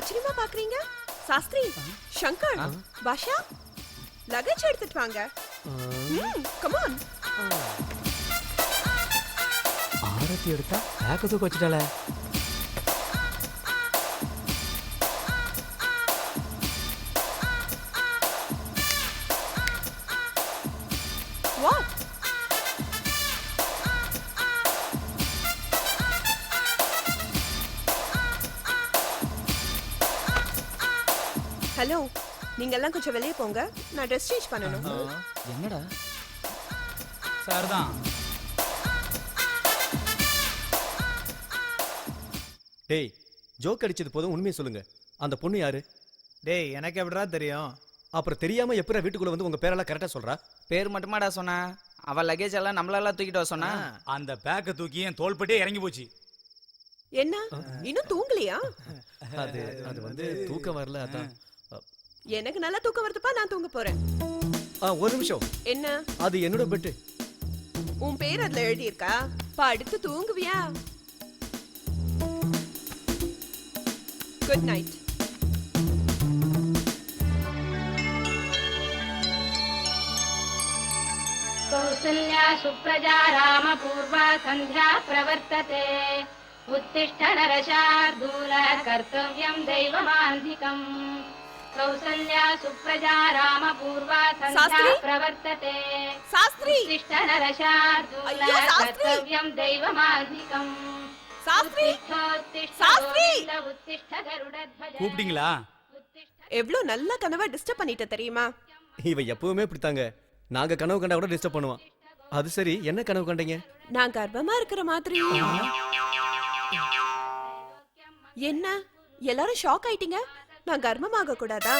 ஆச்சரியமா பாக்குறீங்க? சாஸ்திரி சங்கர் பாஷா லகேஜ் எடுத்துட்டு வாங்க. கமான் ஆரத்தி எடுத்தா பேக்க தூக்க வச்சுட்டாளே. ஹலோ நீங்க எல்லாம் கொஞ்சம் வெளியே போங்க. நான் ட்ரெஸ் சேஞ்ச் பண்ணணும். என்னடா? சார் தான் டேய் ஜோக் அடிச்சது போதும் உண்மையை சொல்லுங்க. அந்த பொண்ணு யாரு? டேய் எனக்கு எப்படிடா தெரியும்? அப்புறம் தெரியாம எப்பறம் வீட்டுக்குள்ள வந்து உங்க பேரெல்லாம் கரெக்டா சொல்றா? பேர் மட்டுமாடா சொன்னா. அவ லக்கேஜ் எல்லாம் நம்மளெல்லாம் தூக்கிட்டு வர சொன்னா. அந்த பேக்கை தூக்கி என் தோள்பட்டே இறங்கி போச்சு. என்ன? இன்னும் தூங்கலையா? அது அது வந்து தூக்கம் வரல அதான். எனக்கு நல்லா தூக்கம் வருதுப்பா நான் தூங்க போறேன் ஆ ஒரு நிமிஷம் என்ன அது என்னோட பெட்டு உன் பேர் அதுல எழுதியிருக்கா படுத்து தூங்குவியா குட் நைட் कौसल्या सुप्रजा रामपूर्वा सन्ध्या प्रवर्तते उत्तिष्ठ नरशार्दूल कर्तव्यम् दैवमान्धिकम् कौसल्या सुप्रजा रामपूर्वा सन्ध्या शास्त्री? प्रवर्तते சாஸ்திரி उत्तिष्ठ नरशार्दूल अय्यो, शास्त्री! कर्तव्यम् दैवमान्धिकम् சாஸ்திரி उत्तिष्ठोत्तिष्ठ शास्त्री! गोविन्द उत्तिष्ठ गरुडध्वज கூப்பிட்டீங்களா எவ்வளவு நல்ல கனவா டிஸ்டர்ப் பண்ணிட்ட தெரியுமா இவ எப்பவுமே இப்படித்தாங்க நாங்க கனவு கண்டா கூட டிஸ்டர்ப் பண்ணுவான் அது சரி என்ன கனவு கண்டீங்க நான் கர்ப்பமா இருக்கிற மாதிரி என்ன எல்லாரும் ஷாக் ஆயிட்டீங்க நான் கர்ப்பமாக கூடாதா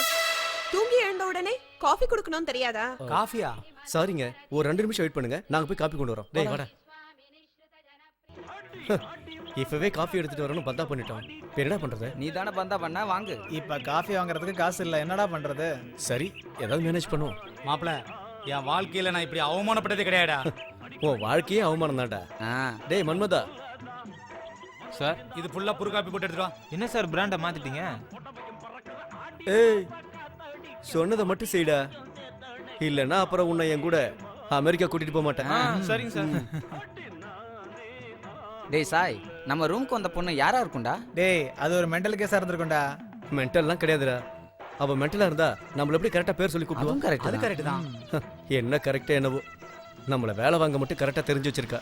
தூங்கி எழுந்த உடனே காஃபி குடுக்கணும்னு தெரியாதா? காஃபியா? சாரிங்க ஒரு ரெண்டு நிமிஷம் வெயிட் பண்ணுங்க. நாங்க போய் காப்பி கொண்டு வரோம். டேய் வாடா. இப்பவே காஃபி எடுத்துட்டு வரணும் பந்தா பண்ணிட்டோம். இப்ப என்னடா பண்றது? நீ தானே பந்தா பண்ண? வாங்கு. இப்ப காஃபி வாங்குறதுக்கு காசு இல்ல. என்னடா பண்றது? சரி ஏதாவது மேனேஜ் பண்ணுவோம். மாப்பிள என் வாழ்க்கையில நான் இப்படி அவமானப்பட்டதே கிடையாடா உன் வாழ்க்கையே அவமானம் தான்டா. ஆ. டேய் மன்மதா. சார் இது ஃபுல்லா புரு காப்பி போட்டு எடுத்துட்டு என்ன சார் பிராண்ட மாத்திட்டீங்க? ஏய் சொன்னதை மட்டும் செய்டா. இல்லைன்னா அப்புறம் உன்னை என் கூட அமெரிக்கா கூட்டிட்டு போக மாட்டேன். சரிங்க சார். டேய் சாய் நம்ம ரூம்க்கு வந்த பொண்ணு யாரா இருக்கும்டா? டேய் அது ஒரு மெண்டல் கேஸா இருந்திருக்கும்டா. மென்டல்லாம் கிடையாதுடா. அவ மென்டலா இருந்தா நம்மள எப்படி கரெக்டா பேர் சொல்லி கூப்பிடுவோம் கரெக்ட் அது கரெக்ட் தான். என்ன கரெக்டா என்னவோ. நம்மள வேலை வாங்க மட்டும் கரெக்டா தெரிஞ்சு வச்சிருக்கா.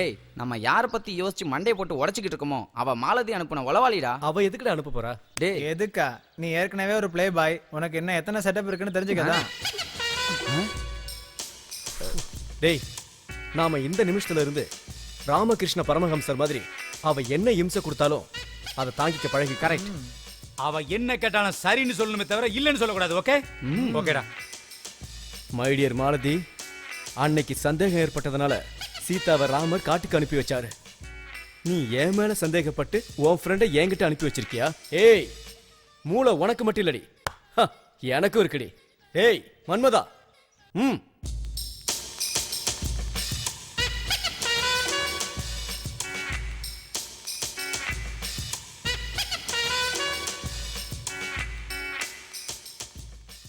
ஏய் நம்ம யார பத்தி யோசிச்சு மண்டைய போட்டு உடைச்சிக்கிட்டு இருக்கோமோ? அவ மாலதி அனுப்புன உளவாளிடா. அவ எதுக்குடா அனுப்ப போறா? டேய். எதுக்கா? நீ ஏற்கனவே ஒரு ப்ளே பாய் உனக்கு என்ன எத்தனை செட்டப் இருக்குன்னு தெரிஞ்சுக்கதான் டேய் நாம இந்த நிமிஷத்துல இருந்து ராமகிருஷ்ண பரமஹம்சர் மாதிரி அவ என்ன இம்சை கொடுத்தாலும் அதை தாங்கிக்க பழகி கரெக்ட் அவ என்ன கேட்டாலும் சரின்னு சொல்லணுமே தவிர இல்லைன்னு சொல்லக்கூடாது ஓகே ஓகேடா மைடியர் மாலதி அன்னைக்கு சந்தேகம் ஏற்பட்டதுனால சீதாவை ராமர் காட்டுக்கு அனுப்பி வச்சாரு. நீ என் மேல சந்தேகப்பட்டு உன் ஃப்ரெண்டை என்கிட்ட அனுப்பி வச்சிருக்கியா? ஏய் மூளை உனக்கு மட்டும் இல்லடி. எனக்கும் இருக்குடி. ஏய் மன்மதா. ம்.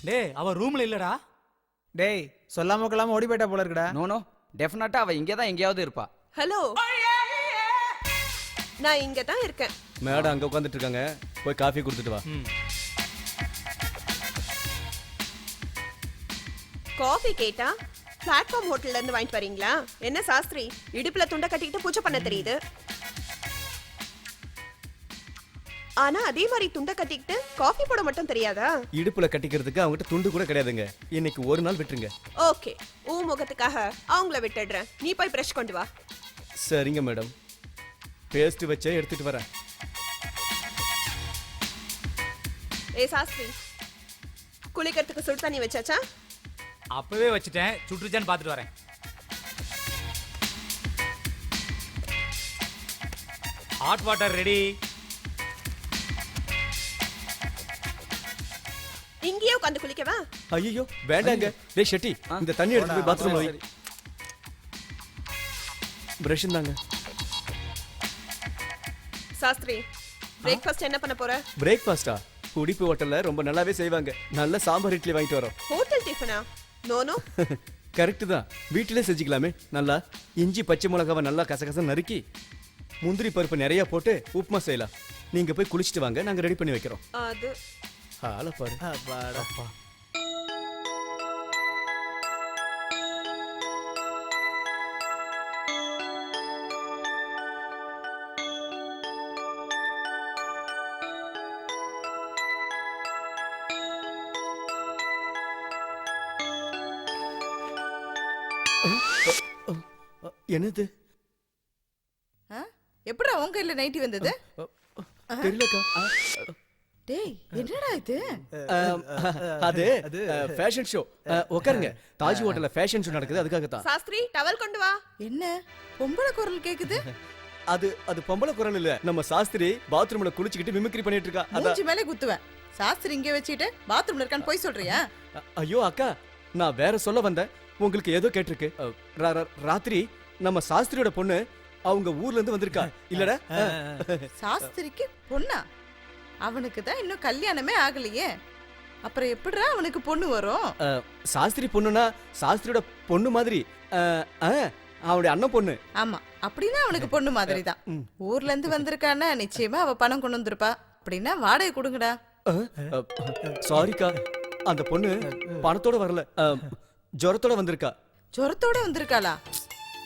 டேய் அவ ரூம்ல இல்லடா. டேய் சொல்லாம கொள்ளாம ஓடி போயிட்டா போல இருக்குடா நோ நோ டெஃபினட்டா அவ இங்கே தான் எங்கேயாவது இருப்பா. ஹலோ நான் இங்க தான் இருக்கேன். மேடம் அங்க உட்காந்துட்டு இருக்காங்க போய் காஃபி கொடுத்துட்டு வா. காஃபி கேட்டா பிளாட்ஃபார்ம் ஹோட்டல்ல இருந்து வாங்கிட்டு வரீங்களா? என்ன சாஸ்திரி இடுப்புல துண்டை கட்டிக்கிட்டு பூஜை பண்ண தெரியுது. ஆனா அதே மாதிரி துண்டை கட்டிக்கிட்டு காஃபி போட மட்டும் தெரியாதா? இடுப்புல கட்டிக்கிறதுக்கு அவங்ககிட்ட துண்டு கூட கிடையாதுங்க. இன்னைக்கு ஒரு நாள் விட்டுருங்க. ஓகே உன் முகத்துக்காக அவங்கள விட்டுடுறேன். நீ போய் பிரஷ் கொண்டு வா. சரிங்க மேடம் பேஸ்ட் வச்சே எடுத்துட்டு வரேன். ஏ சாஸ்திரி குளிக்கிறதுக்கு சுடு தண்ணி வச்சாச்சா? அப்பவே வச்சுட்டேன். சுற்றுச்சான்னு பார்த்துட்டு வரேன். ஹாட் வாட்டர் ரெடி உட்காந்து குளிக்கவா? ஐயோ வேண்டாங்க. டேய் ஷெட்டி இந்த தண்ணி எடுத்து போய் பாத்ரூம்ல வை. பிரஷ் தாங்க சாஸ்திரி பிரேக்ஃபாஸ்ட் என்ன பண்ண போற? பிரேக்ஃபாஸ்டா உடிப்பு ஹோட்டல்ல ரொம்ப நல்லாவே செய்வாங்க. நல்ல சாம்பார் இட்லி வாங்கிட்டு வரோம். ஹோட்டல் டிஃபனா நோனோ கரெக்ட் தான். வீட்டிலே செஞ்சுக்கலாமே. நல்லா இஞ்சி பச்சை மிளகாவை நல்லா கசகச நறுக்கி முந்திரி பருப்பு நிறைய போட்டு உப்புமா செய்யலாம். நீங்க போய் குளிச்சுட்டு வாங்க. நாங்க ரெடி பண்ணி வைக்கிறோம். அது ஆளை பாரு அப்பாடா. என்னது? எப்படா உன் கையில நைட்டி வந்தது? தெரியலக்கா. டேய் என்னடா இது? ஆம், அது ஃபேஷன் ஷோ உட்காருங்க தாஜ் ஹோட்டல்ல ஃபேஷன் ஷோ நடக்குது அதுக்காக தான் சாஸ்திரி டவல் கொண்டு வா. என்ன? பொம்பளை குரல் கேக்குது? அது அது பொம்பளை குரல் இல்ல. நம்ம சாஸ்திரி பாத்ரூம்ல குளிச்சுக்கிட்டு மிமிக்ரி பண்ணிட்டு இருக்கா மூஞ்சி மேலே குத்துவேன். சாஸ்திரி இங்க வச்சுட்டு பாத்ரூம்ல இருக்கான்னு போய் சொல்றியா? ஐயோ அக்கா நான் வேற சொல்ல வந்தேன். உங்களுக்கு ஏதோ கேட்டிருக்கு. அ, ரா- ரா- ராத்திரி நம்ம சாஸ்திரியோட பொண்ணு அவங்க ஊர்ல இருந்து வந்திருக்கா. இல்லடா? சாஸ்திரிக்கு பொண்ணா? அவனுக்கு தான் இன்னும் கல்யாணமே ஆகலையே. அப்புறம் எப்படிடா அவனுக்கு பொண்ணு வரும்? சாஸ்திரி பொண்ணுனா சாஸ்திரியோட பொண்ணு மாதிரி. அவனுடைய அண்ணன் பொண்ணு. ஆமா அப்படின்னா அவனுக்கு பொண்ணு மாதிரி தான். ஊர்ல இருந்து வந்திருக்கான்னா நிச்சயமா அவ பணம் கொண்டு வந்திருப்பா. அப்படின்னா வாடகை கொடுங்கடா. சாரிக்கா அந்த பொண்ணு பணத்தோட வரல. ஜுரத்தோட வந்திருக்கா. ஜுரத்தோட வந்திருக்காளா?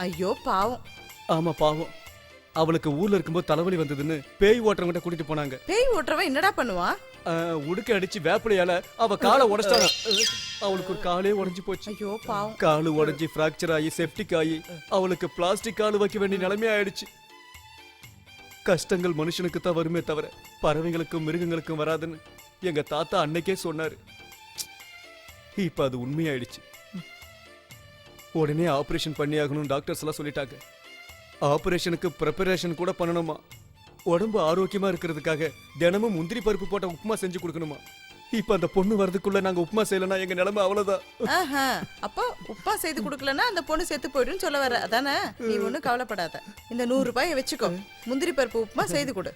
ஐயோ பாவம். ஆமா பாவம். அவளுக்கு ஊர்ல இருக்கும்போது தலைவலி வந்ததுன்னு பேய் ஓட்டுறவங்கிட்ட கூட்டிட்டு போனாங்க. பேய் ஓட்டுறவன் என்னடா பண்ணுவான் உடுக்க அடிச்சு வேப்பிலையால அவ காலை உடைச்சிட்டாங்க அவளுக்கு ஒரு காலே உடைஞ்சு போச்சு. ஐயோ பாவம். காலு உடைஞ்சு ஃப்ராக்சர் ஆகி செப்டிக் ஆகி அவளுக்கு பிளாஸ்டிக் காலு வைக்க வேண்டிய நிலைமை ஆயிடுச்சு. கஷ்டங்கள் மனுஷனுக்கு தான் வருமே தவிர பறவைகளுக்கும் மிருகங்களுக்கும் வராதுன்னு எங்க தாத்தா அன்னைக்கே சொன்னாரு. இப்ப அது உண்மையாயிடுச்சு. உடனே ஆபரேஷன் பண்ணி ஆகணும் டாக்டர்ஸ் எல்லாம் சொல்லிட்டாங்க. ஆபரேஷனுக்கு ப்ரிப்பரேஷன் கூட பண்ணணுமா? உடம்பு ஆரோக்கியமா இருக்கிறதுக்காக தினமும் முந்திரி பருப்பு போட்ட உப்புமா செஞ்சு கொடுக்கணுமா? இப்ப அந்த பொண்ணு வரதுக்குள்ள நாங்க உப்புமா செய்யலன்னா எங்க நிலைமை அவ்வளவுதான். அப்போ உப்பா செய்து கொடுக்கலன்னா அந்த பொண்ணு செத்து போயிடும்னு சொல்ல வர. அதானே? நீ ஒண்ணும் கவலைப்படாத. இந்த நூறு ரூபாயை வச்சுக்கோ. முந்திரி பருப்பு உப்புமா செய்து கொடு.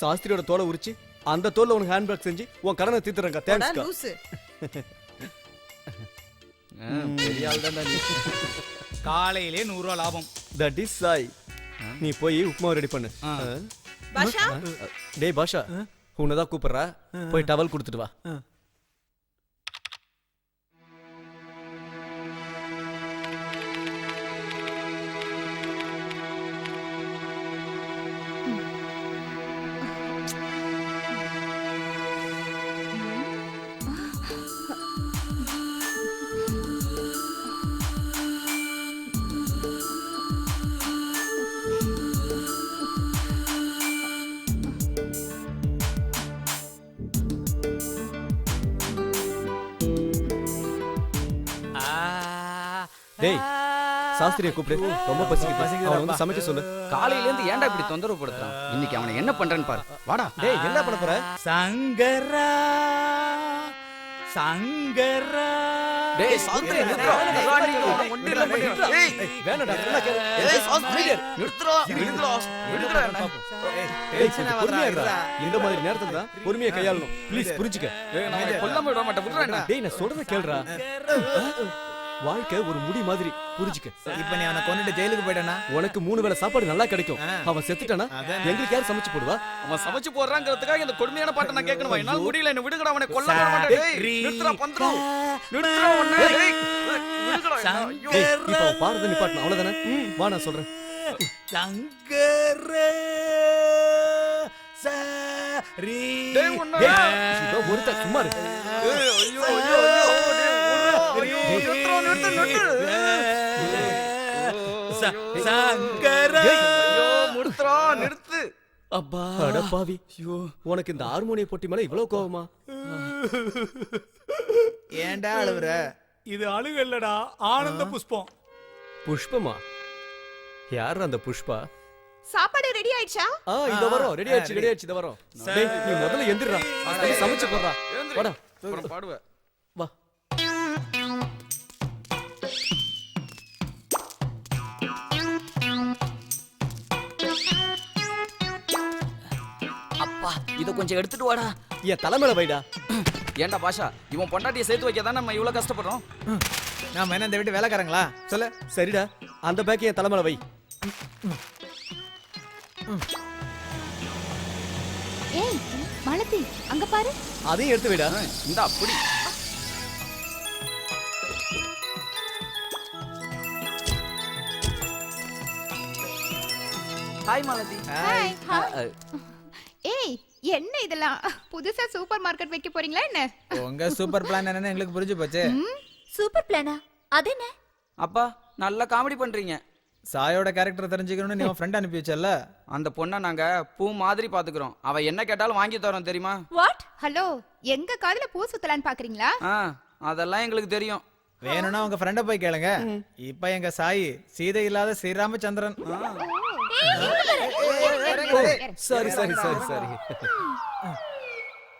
சாஸ்திரியோட தோலை உரிச்சு அந்த தோல்ல உனக்கு ஹேண்ட்பேக் செஞ்சு உன் கடனை தீத்துறேங்க போடா, தேங்க்ஸ்க்கா லூசு. பெரிய ஆள் தான் காலையிலே நூறு ரூபா லாபம். தட் இஸ் சாய் நீ போய் உப்புமா ரெடி பண்ணு. ஆ. பாஷா? அஹ், டேய் பாஷா. உன்னதான் கூப்பிடுறா. போய் டவல் கொடுத்துட்டு வா. டேய் சாஸ்திரியை கூப்பிடு. ரொம்ப பசிக்குது. அவனை வந்து. சமைக்க சொல்லு. காலையில இருந்து ஏன்டா இப்படி தொந்தரவு படுத்துறான்? இன்னைக்கு அவனை என்ன பண்றேன்னு பாரு. வாடா. டேய் என்ன பண்ண போற? சங்கரா சங்கரா. டேய் சாஸ்திரி நிறுத்துறா. ஒண்ணும் இல்ல. ஏய், வேணடா நல்லா கேளு. ஏய், சாஸ்திரி, நிறுத்துறா, நிறுத்துறா, நிறுத்துறா கொஞ்சம் பொறுமையா இருடா. இந்த மாதிரி நேரத்துல தான் பொறுமையா கையாளணும். ப்ளீஸ் புரிஞ்சுக்க. நான் கொல்லாம விட மாட்டேன், விட்றா? டேய் நான் சொல்றத கேளுடா. வாழ்க்கை ஒரு முடி மாதிரி. புரிஞ்சுக்க. இப்ப நீ அவனை கொண்டுட்டு ஜெயிலுக்கு போயிட்டானா? உனக்கு மூணு வேளை சாப்பாடு நல்லா கிடைக்கும். அவன் செத்துட்டானா. எங்களுக்கு யார் சமைச்சு போடுவா? அவன் சமைச்சு போடுறாங்கிறதுக்காக இந்த கொடுமையான பாட்டை நான் கேட்கணுமா? என்னால முடியல என்ன விடுங்கடா அவனை கொல்ல பாடுறத நிப்பாட்டணும். அவ்வளவுதானே? வா நான் சொல்றேன். சங்கர. சரி. ஒருத்தன் சும்மா இரு. நிறுத்து, அப்பா அட பாவி உனக்கு இந்த ஹார்மோனிய பொட்டி மேல இவ்வளவு கோவமா ஏன்டா அழுவுற இது அழுகு இல்லடா ஆனந்த புஷ்பம் புஷ்பமா யார் அந்த புஷ்பா சாப்பாடு ரெடி ஆயிடுச்சா ஆ இத வரோம் ரெடி ஆயிடுச்சு ரெடி ஆயிடுச்சு இத வரோம் நீ முதல்ல எந்திரடா சமைச்சு போடுறா. வாடா அப்புறம் பாடுவேன் இத கொஞ்சம் எடுத்துட்டு வாடா. என் தலைமையில வைடா. ஏன்டா பாஷா இவன் பொண்டாட்டியை சேர்த்து வைக்க தான் நம்ம இவ்வளவு கஷ்டப்படுறோம்? நாம என்ன இந்த வீட்டு வேலைக்காரங்களா? சொல்லு. சரிடா. அந்த பேக் என் தலைமையில வை. ஏய் மாலதி அங்க பாரு. அதையும் எடுத்து வைடா. இந்த அப்படி ஹாய் மாலதி ஹாய். ஏய் என்ன இதெல்லாம்? புதுசா சூப்பர் மார்க்கெட் வைக்க போறீங்களா என்ன? உங்க சூப்பர் பிளான் என்னன்னு எங்களுக்கு புரிஞ்சு போச்சு. சூப்பர் பிளானா? அது என்ன? அப்பா நல்லா காமெடி பண்றீங்க. சாயோட கேரக்டர் தெரிஞ்சுக்கணும்னு நீ ஃப்ரெண்ட் அனுப்பி வச்சல அந்த பொண்ணை நாங்க பூ மாதிரி பாத்துக்கிறோம் அவ என்ன கேட்டாலும் வாங்கி தரோம் தெரியுமா? வாட் ஹலோ எங்க காதுல பூ சுத்தலான்னு பாக்குறீங்களா? ஆ அதெல்லாம் எங்களுக்கு தெரியும். வேணும்னா உங்க ஃப்ரெண்ட போய் கேளுங்க. இப்ப எங்க சாய் சீதை இல்லாத ஸ்ரீராமச்சந்திரன். சரி சரி சரி சரி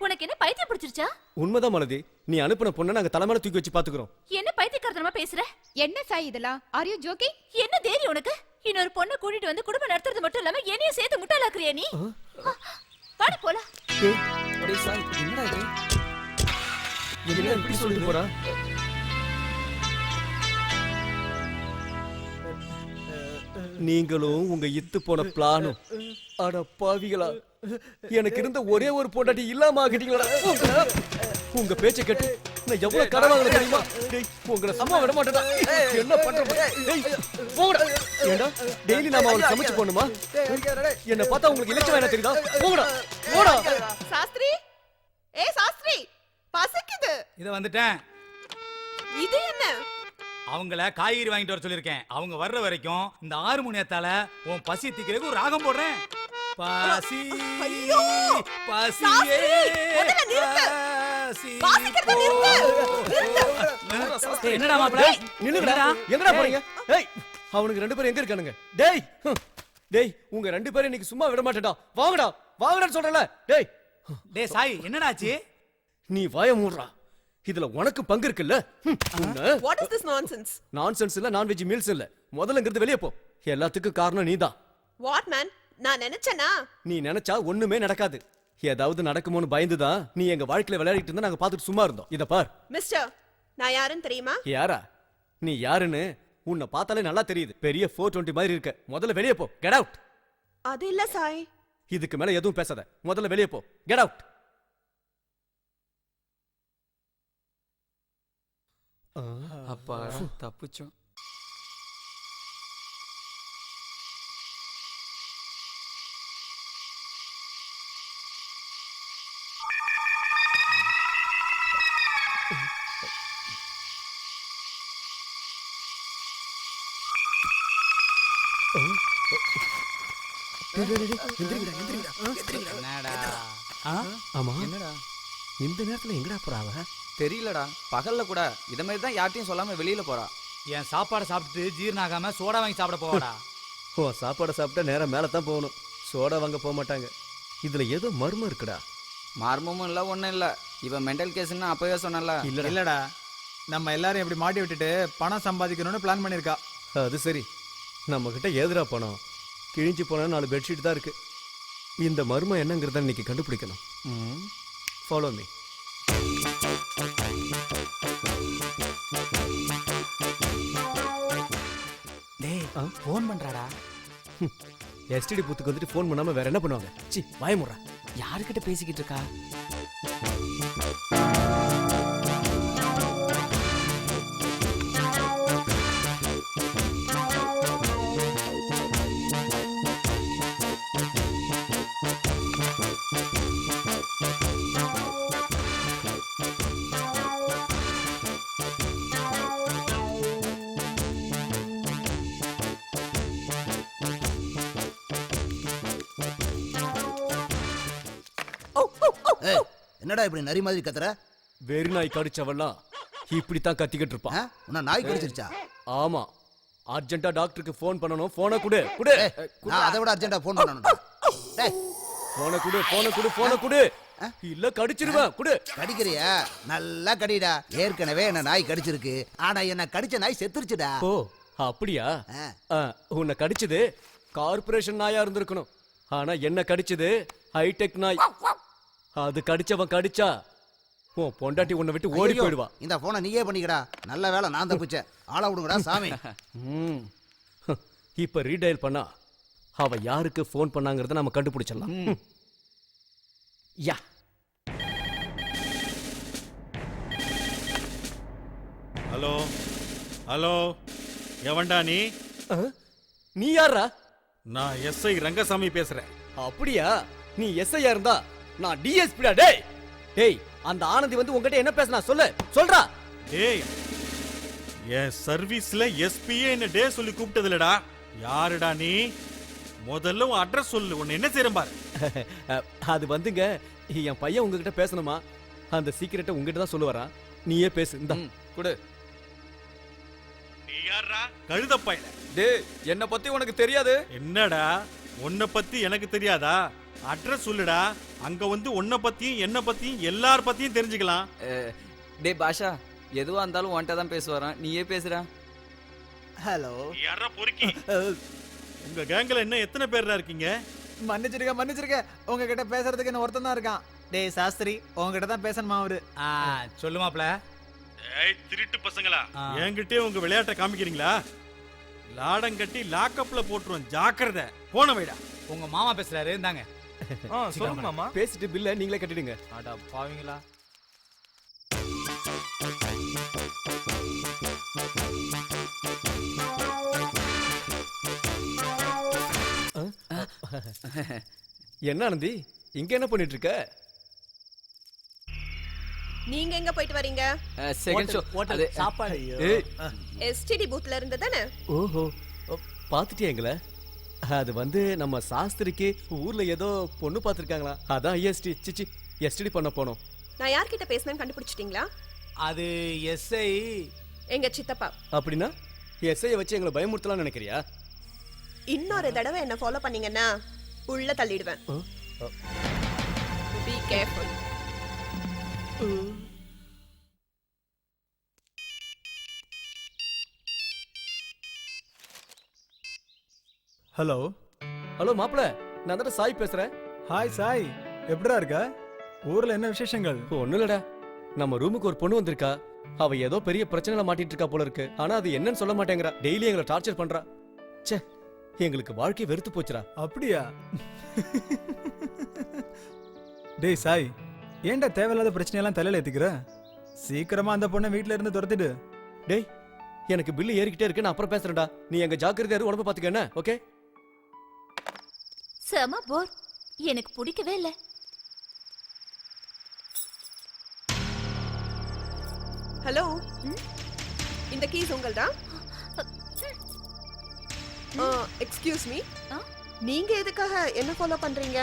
உனக்கு என்ன பைத்தியம் பிடிச்சிருச்சா உண்மைதான் மலதி நீ அனுப்பின பொண்ணை நாங்க தலைமையில தூக்கி வச்சு பாத்துக்கிறோம் என்ன பைத்தியக்காரத்தனமா பேசுற என்ன சாய் இதெல்லாம் ஆர் யூ ஜோக்கிங் என்ன தேரி உனக்கு இன்னொரு பொண்ணை கூட்டிட்டு வந்து குடும்பம் நடத்துறது மட்டும் இல்லாம என்னையும் சேர்த்து முட்டாளாக்குறியா நீ வாடி போல என்னடா இது என்ன இப்படி சொல்லிட்டு போறா நீங்களும் உங்க இத்து போன பிளானும் அட பாவிகளா எனக்கு இருந்த ஒரே ஒரு பொண்டாட்டி இல்லாம ஆகிட்டீங்களா உங்க பேச்ச கேட்டு நான் எவ்வளவு கடன் வாங்கின தெரியுமா டேய், உங்களை சும்மா விட மாட்டேடா என்ன பண்ற டேய், போங்கடா ஏண்டா டெய்லி நாம அவளுக்கு சமைச்சு போடணுமா என்ன பார்த்தா உங்களுக்கு இலச்சம் வேணா தெரியுதா போங்கடா போடா சாஸ்திரி ஏ சாஸ்திரி பசிக்குது இத வந்துட்டேன் இது என்ன அவங்கள காய்கறி வாங்கிட்டு வர சொல்லிருக்கேன் அவங்க வர்ற வரைக்கும் இந்த ஆறு மணியத்தால உன் பசி தீக்கிறதுக்கு ஒரு ராகம் போடுறேன். பசி ஐயோ! பசியே சாஸ்திரி, முதல்ல நிறுத்து. பசி வாசிக்கிறத ஏய், என்னடா மாப்பிள்ள நில்லுங்கடா. எங்கடா போறீங்க? டேய் அவனுக்கு ரெண்டு பேரும் எங்க இருக்கானுங்க? டேய் ஹம். டேய் உங்க ரெண்டு பேரும் இன்னைக்கு சும்மா விட மாட்டேடா வாங்கடா வாங்கடான்னு சொல்றல டேய் டேய் சாய் என்னடா ஆச்சு? நீ வாய மூடுறா. இதுல உனக்கு பங்கு இருக்குல்ல? What is this nonsense nonsense இல்ல நான்வெஜ் மீல்ஸ் இல்ல. முதல்ல இங்கிருந்து வெளியே போ. எல்லாத்துக்கும் காரணம் நீதான். வாட் மேன் நான் நினைச்சேனா? நீ நினைச்சா ஒண்ணுமே நடக்காது. ஏதாவது நடக்குமோன்னு பயந்துதான் நீ எங்க வாழ்க்கையில விளையாடிட்டு இருந்தா நாங்க பாத்துட்டு சும்மா இருந்தோம். இத பார். மிஸ்டர் நான் யாருன்னு தெரியுமா? யாரா? நீ யாருன்னு உன்னை பார்த்தாலே நல்லா தெரியுது. பெரிய ஃபோர் டுவெண்ட்டி மாதிரி இருக்க. முதல்ல வெளியே போ. கெட் அவுட் அது இல்ல சாய். இதுக்கு மேல எதுவும் பேசாத. முதல்ல வெளியே போ. கெட் அவுட் அப்பா தப்பிச்சோம். என்னடா? ஆமா. என்னடா? இந்த நேரத்துல எங்கடா போறாவ தெரியலடா. பகல்ல கூட இத மாதிரி தான் யார்ட்டையும் சொல்லாம வெளியில போறா. என் சாப்பாடை சாப்பிட்டுட்டு ஜீரணம் ஆகாம சோடா வாங்கி சாப்பிட போவாடா. ஓ சாப்பாடை சாப்பிட்டா நேரா மேல தான் போகணும். சோடா வாங்க போக மாட்டாங்க. இதுல ஏதோ மர்மம் இருக்குடா. மர்மமும் இல்ல ஒண்ணும் இல்ல. இவன் மென்டல் கேஸ்ன்னு அப்பவே சொன்னல இல்லடா. இல்லடா. நம்ம எல்லாரும் இப்படி மாட்டி விட்டுட்டு பணம் சம்பாதிக்கணும்னு பிளான் பண்ணிருக்கா அது சரி. நம்ம கிட்ட ஏதுடா பணம்? கிழிஞ்சு போன நாலு பெட்ஷீட் தான் இருக்கு. இந்த மர்மம் என்னங்கிறத இன்னைக்கு கண்டுபிடிக்கணும். ஃபாலோ மீ டேய் ஆ? போன் பண்றாடா. எஸ்டிடி பூத்துக்கு வந்துட்டு ஃபோன் பண்ணாம வேற என்ன பண்ணுவாங்க? சி பயமுறா யாருக்கிட்ட பேசிக்கிட்டு இருக்கா? என்னடா இப்படி நரி மாதிரி கத்துற? வெறி நாய் கடிச்சவெல்லாம் இப்படித்தான் கத்திக்கிட்டு இருப்பான்? உன்னை நாய் கடிச்சிருச்சா? ஆமா. அர்ஜென்ட்டா டாக்டருக்கு ஃபோன் பண்ணணும். போனை குடு குடு. நான் அதை விட அர்ஜென்ட்டா ஃபோன் பண்ணணும்டா டேய் போனை குடு போனை குடு போனை குடு. இல்ல கடிச்சிருவேன் குடு. கடிக்கிறியா? நல்லா கடிடா. ஏற்கனவே என்ன நாய் கடிச்சிருக்கு. ஆனா என்ன கடிச்ச நாய் செத்துருச்சுடா. ஓ அப்படியா? உன்னை கடிச்சது கார்ப்பரேஷன் நாயா இருந்திருக்கணும். ஆனா என்ன கடிச்சது ஹைடெக் நாய். அது கடிச்சவன் கடிச்சா உன் பொண்டாட்டி உன்னை விட்டு ஓடி ஐயையோ, போயிடுவா. இந்த போனை நீயே பண்ணிக்கடா. நல்ல வேலை நான் தப்பிச்சேன். ஆள விடுங்கடா சாமி. ம். இப்ப ரீடைல் பண்ணா அவ யாருக்கு ஃபோன் பண்ணாங்கறத நம்ம கண்டுபிடிச்சிடலாம். ம். யா. ஹலோ ஹலோ எவன்டா நீ? ஆ? நீ யாரா நான் எஸ்ஐ ரங்கசாமி பேசுறேன். அப்படியா? நீ எஸ்ஐயா இருந்தா நான் டிஎஸ்பிடா டேய். டேய் அந்த ஆனந்தி வந்து உங்ககிட்ட என்ன பேசினா சொல்லு. சொல்றா. டேய் என் சர்வீஸ்ல எஸ்பியே என்ன டே சொல்லி கூப்பிட்டதுலடா யாருடா நீ? முதல்ல உன் அட்ரஸ் சொல்லு உன்னை என்ன செய்யறேன் பாரு. அது வந்துங்க என் பையன் உங்ககிட்ட பேசணுமா? அந்த சீக்கிரட்டை உங்ககிட்ட தான் சொல்லுவாரான் நீயே பேசு இந்த. குடு. நீ யாரா கழுதப்பையில டேய் என்ன பத்தி உனக்கு தெரியாது? என்னடா உன்னை பத்தி எனக்கு தெரியாதா? அட்ரஸ் சொல்லுடா. அங்க வந்து உன்னை பத்தியும் என்ன பத்தியும் எல்லார் பத்தியும் தெரிஞ்சுக்கலாம். டே பாஷா எதுவா இருந்தாலும் உன்கிட்ட தான் பேசுவாரான் நீயே பேசுறா. ஹலோ. யாரா பொறுக்கி? உங்க கேங்ல என்ன எத்தனை பேர்டா இருக்கீங்க? மன்னிச்சிருக்க மன்னிச்சிருக்க உங்ககிட்ட பேசுறதுக்கு என்ன ஒருத்தன் தான் இருக்கான். டேய் சாஸ்திரி உங்ககிட்ட தான் பேசணுமா அவரு? ஆ சொல்லுமாப்ல ஏய் திருட்டு பசங்களா. என்கிட்டயே உங்க விளையாட்டை காமிக்கிறீங்களா? லாடம் கட்டி லாக்கப்ல போட்டுருவோம். ஜாக்கிரதை. போன வைடா. உங்க மாமா பேசுறாரு இந்தாங்க சொல்லுங்க மாமா பேசிட்டு பில்ல நீங்களே கட்டிடுங்க. அடா பாவீங்களா? என்ன ஆனந்தி? இங்க என்ன பண்ணிட்டு இருக்க நீங்க எங்க போயிட்டு வரீங்க? செகண்ட் ஷோ அது சாப்பாடு. எஸ்டிடி பூத்ல இருந்து தானே ஓஹோ. ஓ, பாத்துட்டியா எங்கள? அது வந்து நம்ம சாஸ்திரிக்கு ஊர்ல ஏதோ பொண்ணு பார்த்திருக்காங்களா? அதான் ஐஎஸ்டி சிச்சி எஸ்டிடி பண்ண போனோம். நான் யார்கிட்ட பேசினேன்னு கண்டுபிடிச்சிட்டீங்களா? அது எஸ்ஐ எங்க சித்தப்பா. அப்படின்னா எஸ்ஐய வச்சு எங்களை பயமுறுத்தலாம் நினைக்கிறியா? இன்னொரு தடவை என்ன ஃபாலோ பண்ணீங்கன்னா உள்ள தள்ளிடுவேன்? பி கேர்ஃபுல் ஹலோ ஹலோ மாப்பிள. நான் தான் சாய் பேசுறேன். ஹாய் சாய். எப்படிடா இருக்க? ஊர்ல என்ன விசேஷங்கள்? ஒண்ணு இல்லடா. நம்ம ரூமுக்கு ஒரு பொண்ணு வந்திருக்கா. அவ ஏதோ பெரிய பிரச்சனைல மாட்டிட்டு இருக்கா போல இருக்கு. ஆனா அது என்னன்னு சொல்ல மாட்டேங்கிறா. டெய்லி எங்களை டார்ச்சர் பண்றா. ச்சே எங்களுக்கு வாழ்க்கை வெறுத்து போச்சுடா. அப்படியா? டேய் சாய். ஏன்டா தேவையில்லாத பிரச்சனையெல்லாம் தலையில ஏத்திக்கிற? சீக்கிரமா அந்த பொண்ணை வீட்ல இருந்து துரத்திடு. டேய் எனக்கு பில்லு ஏறிக்கிட்டே இருக்கு. நான் அப்புறம் பேசுறேன்டா. நீ எங்க ஜாக்கிரதையா இரு, உடம்ப பாத்துக்க என்ன? ஓகே? செம போர் எனக்கு பிடிக்கவே இல்ல. ஹலோ இந்த கீஸ் உங்கள்தான் எக்ஸ்கியூஸ் மீ? நீங்க எதுக்காக என்ன ஃபாலோ பண்றீங்க?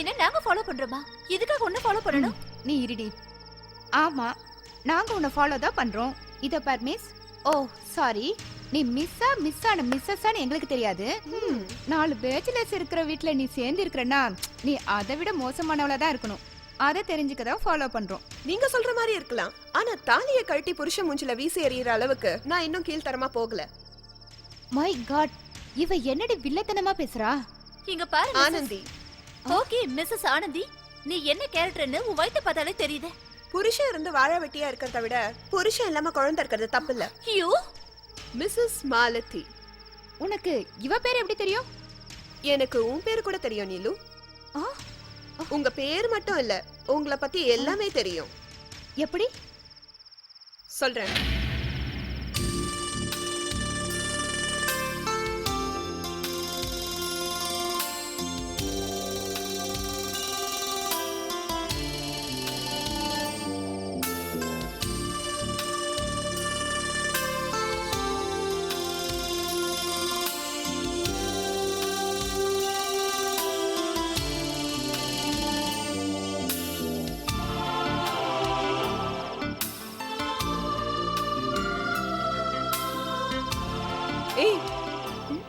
என்ன நாங்க ஃபாலோ பண்றோமா? இதுக்காக ஒண்ணு ஃபாலோ பண்ணணும்? நீ இருடி. ஆமா நாங்க உன்னை ஃபாலோ தான் பண்றோம். இத பார் மிஸ் ஓ சாரி நீ மிஸ்ஸா மிஸ் ஆன மிஸ்ஸஸான்னு எங்களுக்கு தெரியாது. நாலு பேச்சுலர்ஸ் இருக்கிற வீட்ல நீ சேர்ந்து இருக்கிறனா நீ அதை விட மோசமானவளா தான் இருக்கணும். அதை தெரிஞ்சுக்க தான் ஃபாலோ பண்றோம். நீங்க சொல்ற மாதிரி இருக்கலாம். ஆனா தாலியை கழட்டி புருஷன் மூஞ்சில வீசி எறிகிற அளவுக்கு நான் இன்னும் கீழ்த்தரமா போகல. மை காட் இவ என்னடி வில்லத்தனமா பேசுறா? இங்க பாரு ஆனந்தி. Okay Mrs Anandhi. நீ என்ன கேரக்டர்னு உன் வயித்தை பார்த்தாலே தெரியுது. புருஷன் இருந்து வாழ வெட்டியா இருக்கிறத விட புருஷன் இல்லாம குழந்தை இருக்கிறது தப்பு இல்ல. You Mrs Malathi. உனக்கு இவ பேர் எப்படி தெரியும்? எனக்கு உன் பேர் கூட தெரியும் நீலு. ஆ? உங்க பேர் மட்டும் இல்ல உங்களை பத்தி எல்லாமே தெரியும். எப்படி? சொல்றேன்.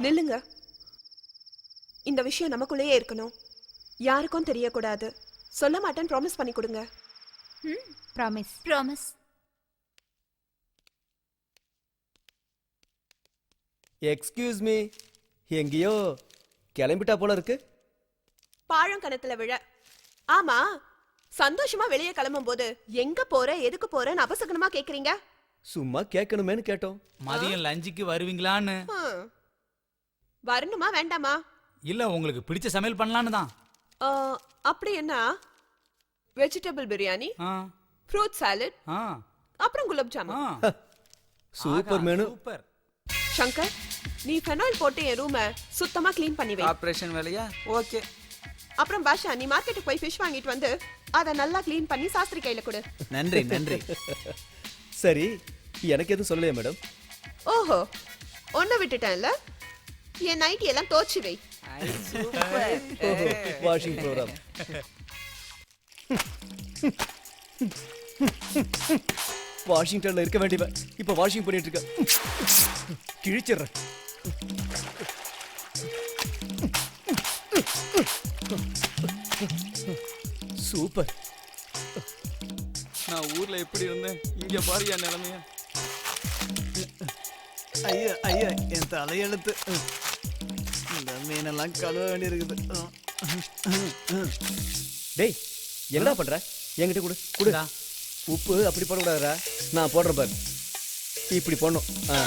நில்லுங்க. இந்த விஷயம் நமக்குள்ளேயே இருக்கணும். யாருக்கும் தெரியக்கூடாது. சொல்ல மாட்டேன்னு ப்ராமிஸ் பண்ணி கொடுங்க. ப்ராமிஸ் ப்ராமிஸ் எக்ஸ்கியூஸ் மீ எங்கேயோ கிளம்பிட்டா போல இருக்கு. பாழம் கணத்துல விழ. ஆமா சந்தோஷமா வெளியே கிளம்பும் போது எங்க போற எதுக்கு போறன்னு அபசகனமா கேக்குறீங்க? சும்மா கேட்கணுமேனு கேட்டோம். மதியம் லஞ்சுக்கு வருவீங்களான்னு. வரணுமா வேண்டாமா? இல்ல உங்களுக்கு பிடிச்ச சமையல் பண்ணலான்னு தான். ஆ, அப்படி என்ன? வெஜிடபிள் பிரியாணி ஆ, ஃப்ரூட் சாலட் ஆ, அப்புறம் குலாப் ஆ. ஜாமுன் சூப்பர் ஆகா, மேனு. சூப்பர். சங்கர் நீ ஃபெனாயில் போட்டு என் ரூமை சுத்தமா க்ளீன் பண்ணி வை. ஆபரேஷன் வேலையா? ஓகே. அப்புறம் பாஷா நீ மார்க்கெட்டுக்கு போய் ஃபிஷ் வாங்கிட்டு வந்து அதை நல்லா க்ளீன் பண்ணி சாஸ்திரி கையில கொடு. நன்றி நன்றி. சரி எனக்கு எதுவும் சொல்லலையா மேடம். ஓஹோ ஒன்ன விட்டுட்டேன்ல? என் நைட்டி எல்லாம் தோச்சு வை. வாஷிங் ப்ரோக்ராம் வாஷிங்டன்ல இருக்க வேண்டியவ. இப்ப வாஷிங் பண்ணிட்டு இருக்க. கிழிச்சிடுறேன். சூப்பர் நான் ஊர்ல எப்படி இருந்தேன்? இங்க பாரு என் நிலைமைய. ஐயா ஐயா என் தலையெழுத்து. இந்த மீனெல்லாம் கழுவ வேண்டியிருக்குது டேய் என்னடா பண்ற? என்கிட்ட கொடு கொடு. இந்தா. உப்பு அப்படி போடக்கூடாதுடா. நான் போடுறேன் பாரு. இப்படி போடணும். ஆ.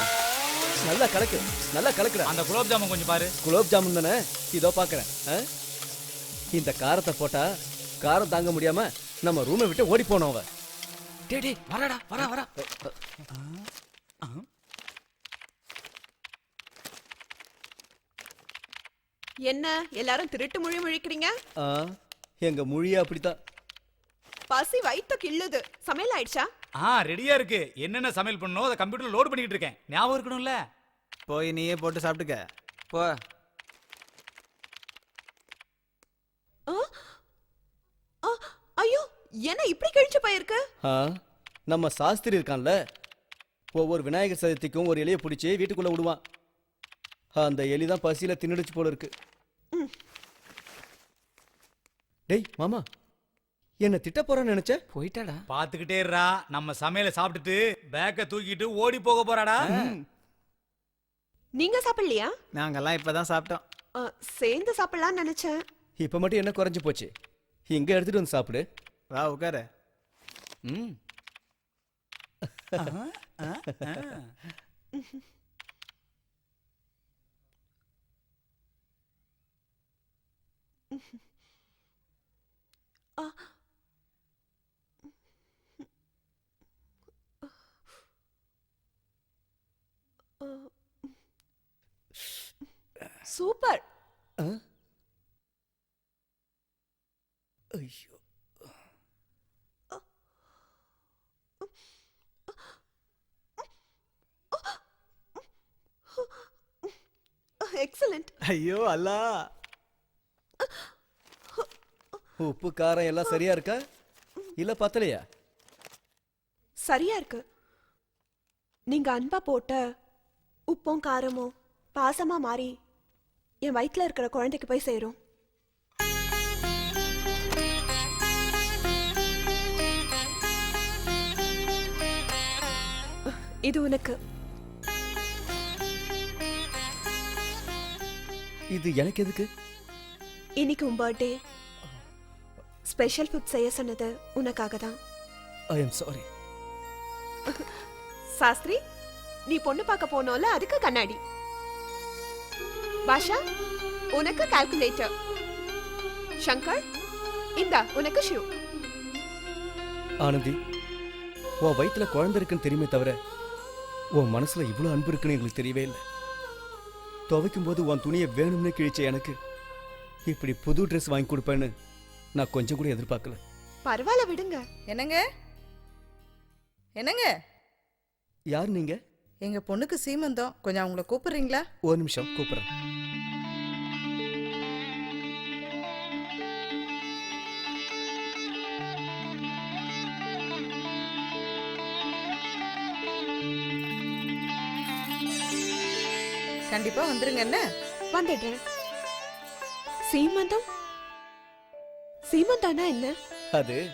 நல்லா கலக்கு நல்லா கலக்குடா. அந்த குலோப் ஜாமுன் கொஞ்சம் பாரு. குலோப் ஜாமுன் தானே? இதோ பார்க்கறேன் ஆ? இந்த காரத்தை போட்டா காரம் தாங்க முடியாம நம்ம ரூமை விட்டு ஓடி போனோம் அவ டேய் டேய் வரடா வரா வரா என்ன எல்லாரும் திருட்டு மொழி முழிக்கிறீங்க? ஆ, எங்க மொழியே அப்படித்தான். பசி வயித்த கிள்ளுது. சமையல் ஆயிடுச்சா? ஆ ரெடியா இருக்கு. என்னென்ன சமையல் பண்ணணும் அதை கம்ப்யூட்டர்ல லோட் பண்ணிட்டு இருக்கேன். ஞாபகம் இருக்கணும்ல? போய் நீயே போட்டு சாப்பிட்டுக்க. போ. ஆ? ஆ, ஐயோ என்ன இப்படி கிழிச்சு போயிருக்கு? ஆ, நம்ம சாஸ்திரி இருக்கான்ல. ஒவ்வொரு விநாயகர் சதுர்த்திக்கும் ஒரு எலியை பிடிச்சி வீட்டுக்குள்ள விடுவான். அந்த எலி தான் பசியில தின்னுடுச்சு போல இருக்கு. டேய் மாமா என்ன திட்ட போறான்னு நினைச்ச? போயிட்டாடா. பாத்துக்கிட்டே இருடா. நம்ம சமையலை சாப்பிட்டுட்டு பேக்க தூக்கிட்டு ஓடி போக போறாடா. நீங்க சாப்பிடலையா? நாங்கெல்லாம் இப்பதான் சாப்பிட்டோம். ஆ, சேர்ந்து சாப்பிடலாம்னு நினைச்சேன். இப்ப மட்டும் என்ன குறைஞ்சு போச்சு? இங்க எடுத்துட்டு வந்து சாப்பிடு. வா உட்காரு. ம். சூப்பர் ஐயோ எக்ஸலண்ட் ஐயோ அல்லா உப்பு காரம் எல்லாம் சரியா இருக்கா? இல்ல பத்தலையா? சரியா இருக்கு. நீங்க அன்பா போட்ட உப்பும் காரமும் பாசமா மாறி என் வயித்துல இருக்கிற குழந்தைக்கு போய் சேரும். இது உனக்கு. இது எனக்கு எதுக்கு? இன்னைக்கு உன் பர்த்டே. ஸ்பெஷல் ஃபுட் செய்ய சொன்னது உனக்காக தான் ஐ எம் சாரி சாஸ்திரி நீ பொண்ணு பார்க்க போனோல அதுக்கு கண்ணாடி. பாஷா உனக்கு கால்குலேட்டர் சங்கர் இந்தா உனக்கு ஷூ ஆனந்தி உன் வயித்துல குழந்தை இருக்குன்னு தெரியுமே தவிர உன் மனசுல இவ்வளவு அன்பு இருக்குன்னு எங்களுக்கு தெரியவே இல்லை. துவைக்கும் போது உன் துணியை வேணும்னே கிழிச்ச எனக்கு இப்படி புது ட்ரெஸ் வாங்கி கொடுப்பேன்னு நான் கொஞ்சம் கூட எதிர்பார்க்கல. பரவாயில்ல விடுங்க. என்னங்க? என்னங்க? யார் நீங்க? எங்க பொண்ணுக்கு சீமந்தம். கொஞ்சம் அவங்கள கூப்பிடுறீங்களா? ஒரு நிமிஷம் கூப்பிடுறேன். கண்டிப்பா வந்துருங்க என்ன? வந்துடுறேன் சீமந்தம்? சீமந்தானா என்ன? அது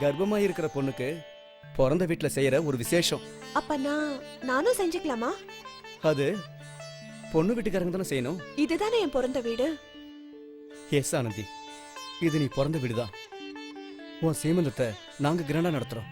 கர்ப்பமா இருக்கிற பொண்ணுக்கு பிறந்த வீட்டுல செய்யற ஒரு விசேஷம். அப்ப நான் நானும் செஞ்சுக்கலாமா? அது பொண்ணு வீட்டுக்காரங்க தானே செய்யணும். இதுதானே என் பிறந்த வீடு? எஸ் ஆனந்தி. இது நீ பிறந்த வீடுதான். உன் சீமந்தத்தை நாங்க கிராண்டா நடத்துறோம்.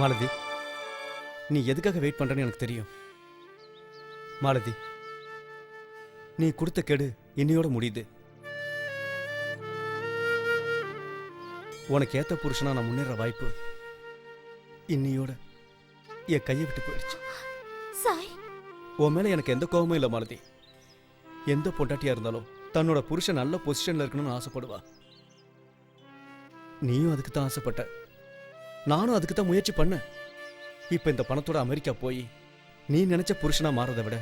மாலதி நீ எதுக்காக வெயிட் பண்றேன்னு எனக்கு தெரியும். மாலதி நீ கொடுத்த கெடு இன்னையோட முடியுது. உனக்கு ஏத்த புருஷனா நான் முன்னேற வாய்ப்பு இன்னையோட என் கையை விட்டு போயிடுச்சு. சாய். உன் மேல எனக்கு எந்த கோபமும் இல்லை மாலதி. எந்த பொண்டாட்டியா இருந்தாலும் தன்னோட புருஷன் நல்ல பொசிஷன்ல இருக்கணும்னு ஆசைப்படுவா. நீயும் அதுக்கு தான் ஆசைப்பட்ட. நானும் அதுக்கு தான் முயற்சி பண்ணேன். இப்ப இந்த பணத்தோட அமெரிக்கா போய் நீ நினைச்ச புருஷனா மாறதை விட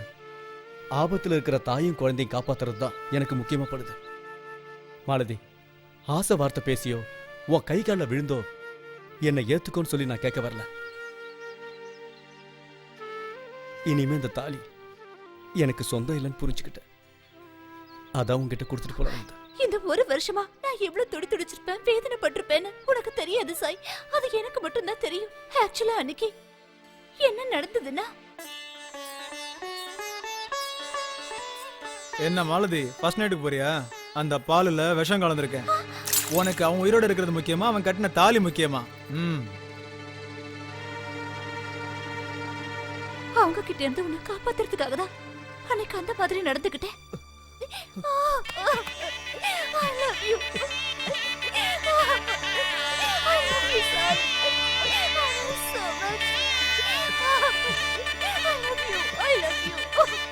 ஆபத்துல இருக்கிற தாயும் குழந்தையும் காப்பாத்துறது தான் எனக்கு முக்கியமா மாலதி ஆசை வார்த்தை பேசியோ உன் கை காலில் விழுந்தோ என்னை ஏத்துக்கோன்னு சொல்லி நான் கேட்க வரல. இனிமே இந்த தாலி எனக்கு சொந்தம் இல்லைன்னு புரிஞ்சுக்கிட்டேன். அதான் உங்ககிட்ட கொடுத்துட்டு போல இந்த ஒரு வருஷமா நான் எவ்வளவு துடி துடிச்சிருப்பேன் வேதனைப்பட்டிருப்பேன்னு உனக்கு தெரியாது சாய். அது எனக்கு மட்டும்தான் தெரியும். ஆக்சுவலா அன்னைக்கு என்ன நடந்ததுன்னா? என்ன மாலதி ஃபர்ஸ்ட் நைட்டுக்கு போறியா? அந்த பாலுல விஷம் கலந்துருக்கேன். உனக்கு அவன் உயிரோட இருக்கிறது முக்கியமா அவன் கட்டின தாலி முக்கியமா? ம். அவங்க கிட்ட இருந்து உன்னை காப்பாத்துறதுக்காக தான் அன்னைக்கு அந்த மாதிரி I love you. I love you, son. I love you so much. I love you. I love you.